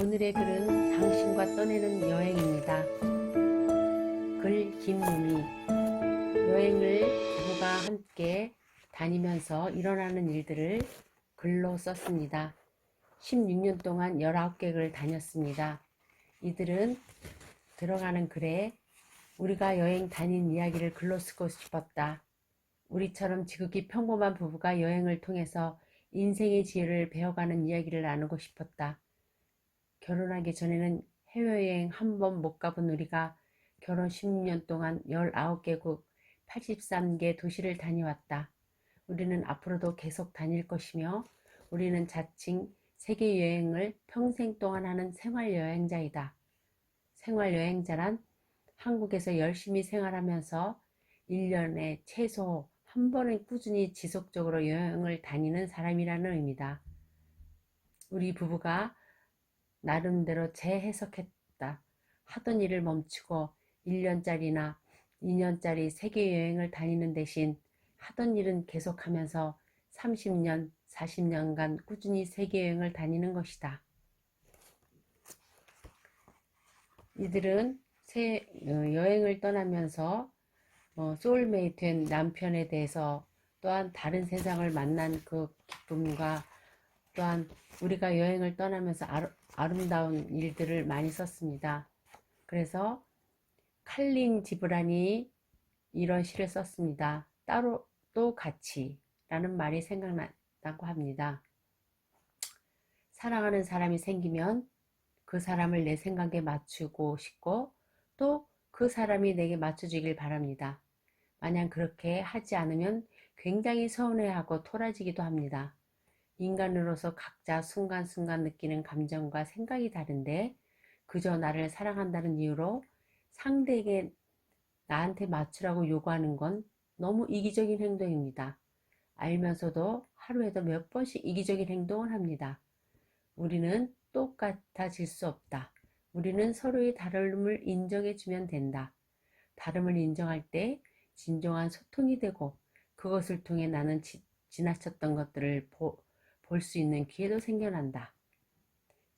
오늘의 글은 당신과 떠내는 여행입니다. 글 김유미 여행을 부부가 함께 다니면서 일어나는 일들을 글로 썼습니다. 16년 동안 19개국을 다녔습니다. 이들은 들어가는 글에 우리가 여행 다닌 이야기를 글로 쓰고 싶었다. 우리처럼 지극히 평범한 부부가 여행을 통해서 인생의 지혜를 배워가는 이야기를 나누고 싶었다. 결혼하기 전에는 해외여행 한 번 못 가본 우리가 결혼 16년 동안 19개국 83개 도시를 다녀왔다. 우리는 앞으로도 계속 다닐 것이며 우리는 자칭 세계 여행을 평생 동안 하는 생활 여행자이다. 생활 여행자란 한국에서 열심히 생활하면서 1년에 최소 한 번은 꾸준히 지속적으로 여행을 다니는 사람이라는 의미다. 우리 부부가 나름대로 재해석했다. 하던 일을 멈추고 1년짜리나 2년짜리 세계 여행을 다니는 대신 하던 일은 계속하면서 30년, 40년간 꾸준히 세계 여행을 다니는 것이다. 이들은 새 어, 여행을 떠나면서 어, 소울메이트 된 남편에 대해서 또한 다른 세상을 만난 그 기쁨과 또한 우리가 여행을 떠나면서 아름, 아름다운 일들을 많이 썼습니다. 그래서 칼린 지브란이 이런 시를 썼습니다. 따로 또 같이 라는 말이 생각났다고 합니다. 사랑하는 사람이 생기면 그 사람을 내 생각에 맞추고 싶고 또 그 사람이 내게 맞춰주길 바랍니다. 만약 그렇게 하지 않으면 굉장히 서운해하고 토라지기도 합니다. 인간으로서 각자 순간순간 느끼는 감정과 생각이 다른데 그저 나를 사랑한다는 이유로 상대에게 나한테 맞추라고 요구하는 건 너무 이기적인 행동입니다. 알면서도 하루에도 몇 번씩 이기적인 행동을 합니다. 우리는 똑같아질 수 없다. 우리는 서로의 다름을 인정해주면 된다. 다름을 인정할 때 진정한 소통이 되고 그것을 통해 나는 지, 지나쳤던 것들을 볼 수 있는 기회도 생겨난다.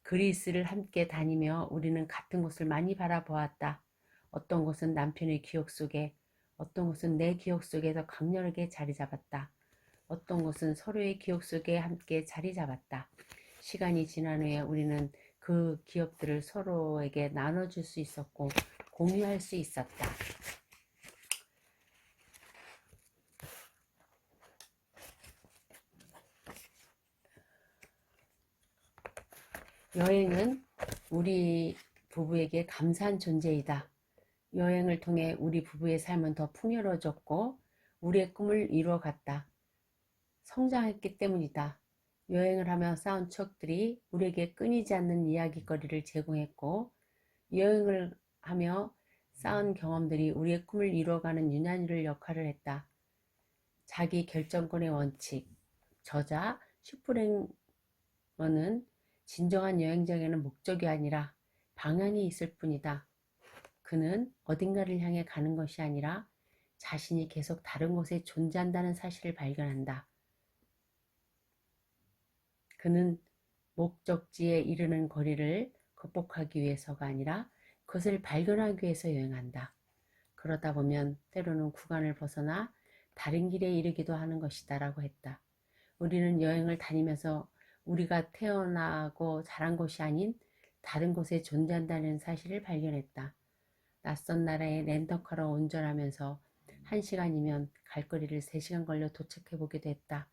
그리스를 함께 다니며 우리는 같은 곳을 많이 바라보았다. 어떤 곳은 남편의 기억 속에, 어떤 곳은 내 기억 속에서 강렬하게 자리 잡았다. 어떤 곳은 서로의 기억 속에 함께 자리 잡았다. 시간이 지난 후에 우리는 그 기억들을 서로에게 나눠줄 수 있었고 공유할 수 있었다. 여행은 우리 부부에게 감사한 존재이다. 여행을 통해 우리 부부의 삶은 더 풍요로워졌고 우리의 꿈을 이루어갔다. 성장했기 때문이다. 여행을 하며 쌓은 추억들이 우리에게 끊이지 않는 이야기거리를 제공했고 여행을 하며 쌓은 경험들이 우리의 꿈을 이루어가는 유난히를 역할을 했다. 자기 결정권의 원칙 저자 슈프랭어는 진정한 여행장에는 목적이 아니라 방향이 있을 뿐이다. 그는 어딘가를 향해 가는 것이 아니라 자신이 계속 다른 곳에 존재한다는 사실을 발견한다. 그는 목적지에 이르는 거리를 극복하기 위해서가 아니라 그것을 발견하기 위해서 여행한다. 그러다 보면 때로는 구간을 벗어나 다른 길에 이르기도 하는 것이다 라고 했다. 우리는 여행을 다니면서 우리가 태어나고 자란 곳이 아닌 다른 곳에 존재한다는 사실을 발견했다. 낯선 나라에 렌터카로 운전하면서 1시간이면 갈 거리를 3시간 걸려 도착해 보기도 했다.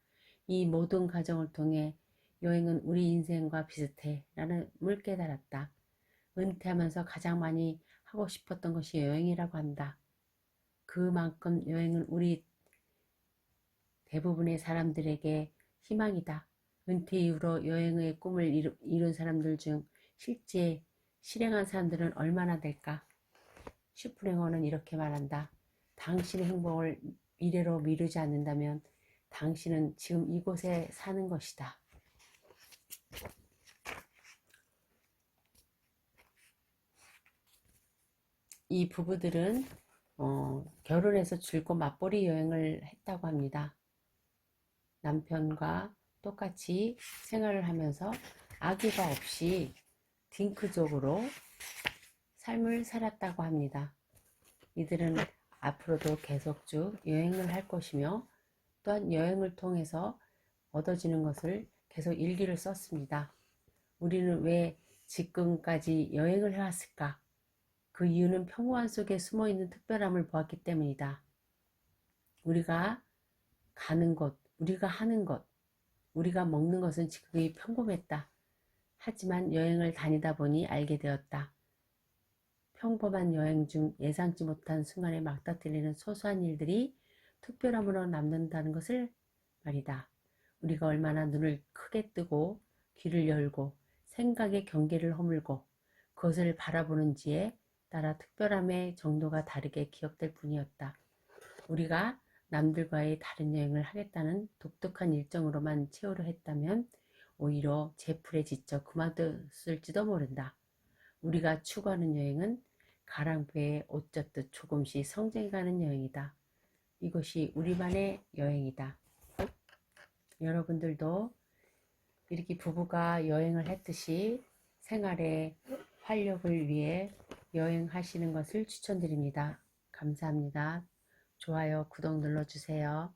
이 모든 과정을 통해 여행은 우리 인생과 비슷해 라는 물 깨달았다. 은퇴하면서 가장 많이 하고 싶었던 것이 여행이라고 한다. 그만큼 여행은 우리 대부분의 사람들에게 희망이다. 은퇴 이후로 여행의 꿈을 이루, 이룬 사람들 중 실제 실행한 사람들은 얼마나 될까? 슈프랭어는 이렇게 말한다. 당신의 행복을 미래로 미루지 않는다면 당신은 지금 이곳에 사는 것이다. 이 부부들은 어, 결혼해서 줄곧 맞벌이 여행을 했다고 합니다. 남편과 똑같이 생활을 하면서 아기가 없이 딩크족으로 삶을 살았다고 합니다. 이들은 앞으로도 계속 쭉 여행을 할 것이며 또한 여행을 통해서 얻어지는 것을 계속 일기를 썼습니다. 우리는 왜 지금까지 여행을 해왔을까? 그 이유는 평범한 속에 숨어 있는 특별함을 보았기 때문이다. 우리가 가는 곳, 우리가 하는 것, 우리가 먹는 것은 지극히 평범했다. 하지만 여행을 다니다 보니 알게 되었다. 평범한 여행 중 예상치 못한 순간에 막다틀리는 소소한 일들이 특별함으로 남는다는 것을 말이다. 우리가 얼마나 눈을 크게 뜨고 귀를 열고 생각의 경계를 허물고 그것을 바라보는지에 따라 특별함의 정도가 다르게 기억될 뿐이었다. 우리가 남들과의 다른 여행을 하겠다는 독특한 일정으로만 채우려 했다면 오히려 제풀에 지쳐 그만뒀을지도 모른다. 우리가 추구하는 여행은 가랑비에 옷 젖듯 조금씩 성장해가는 여행이다. 이것이 우리만의 여행이다. 여러분들도 이렇게 부부가 여행을 했듯이 생활의 활력을 위해 여행하시는 것을 추천드립니다. 감사합니다. 좋아요, 구독 눌러주세요.